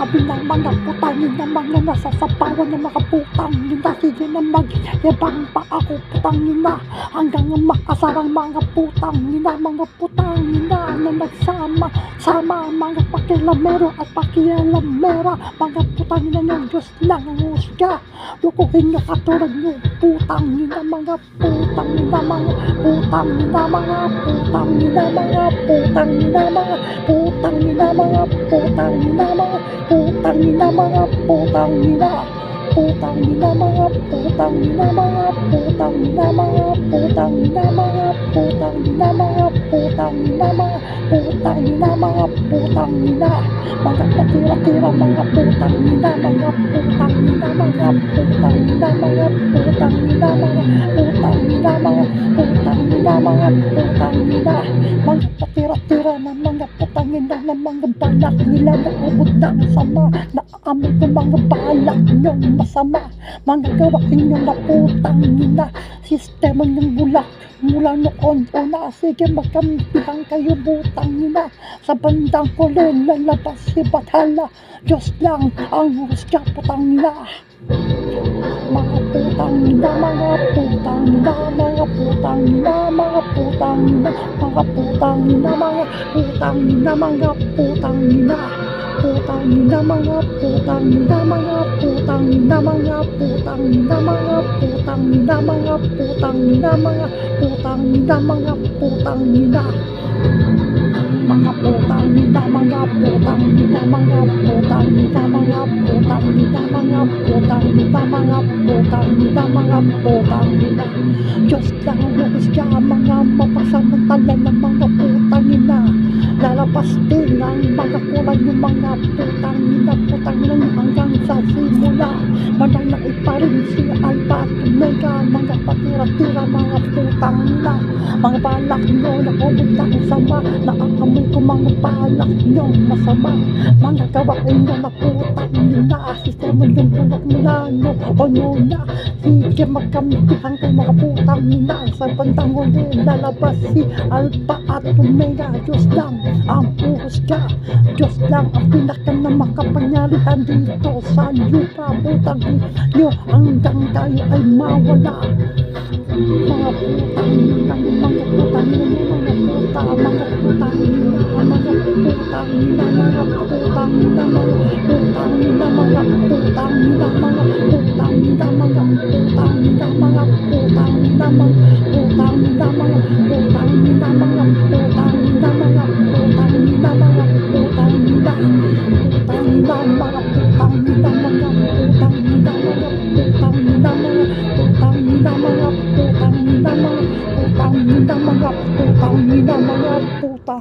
sabi ng mga putang yun ang mga nasa sapawan ng mga putang yun na sige na magyabang pa ako putang yun na hanggang makasarang mga putang yun na mga putang yun na na nagsama sama mga pakilamero at pakialamera mga putang yun na yung Diyos lang ang husga lukuhin nyo katulad nyo putang yun na mga putang yun na mga putang yun na mga putang yun na mga putang yun na mga putang yun na mga putang yun na mga putang yun na mga putang yun na putang yun na mga putang yun na mga putang yun na mga putang yun na mga putang yun na mga putang yun na mga putang yun na mga putang yun na mga patira-tira mga putang yun na mga putang yun na mga putang yun na mga putang yun na mga putang yun na mga putang yun na mga putang yun na mga patira-tira na mga na na mga balak nila na ubod na sama. Na amoy ko mga balak nyong masama. Mga gawain nyo na putang yun na sistema ng bulak mula noon. O na sige magkampihan kayo butang nyo na sa bandang huli lalabas si Bathala Diyos lang ang husga putang nila mga putang nila, mga putang nila, mga putang nila, mga putang nila, mga putang nila, mga putang nila, mga putang nila, putang nila, mga putang nila, mga putang nila, mga putang nila, mga putang nila, mga putang nila, mga putang nila, mga putang nila mga putang nila, Just down with the sky, pa rin si Alpha at Omega, mga patira-tira, mga putang nila. Mga balak nyo na pumunta ng sama, nakakamoy ko mga balak nyo masama. Mga gawain nyo na putang nila, sistema yung bulak nila, no o no na. Sige magkamitihan kay mga putang nila, sa bandang huli lalabas si Alpha at Omega, Diyos lang ang puhusga. Diyos lang ang pinaka na makapangyarihan dito sa lupa, putang nyo hanggang tayo ay mawala mga putang nila, mga putang nila, mga puta, mga putang nila, mga putang nila, mga putang nila, mga putang nila, mga putang nila, mga putang nila, mga putang nila, mga putang nila, mga putang nila, mga putang nila, mga putang nila, mga putang nila, mga putang nila, putang nila, mga putang nila, mga 你打嘛嘎嘣嘣你打嘛嘎嘣啊你打嘛你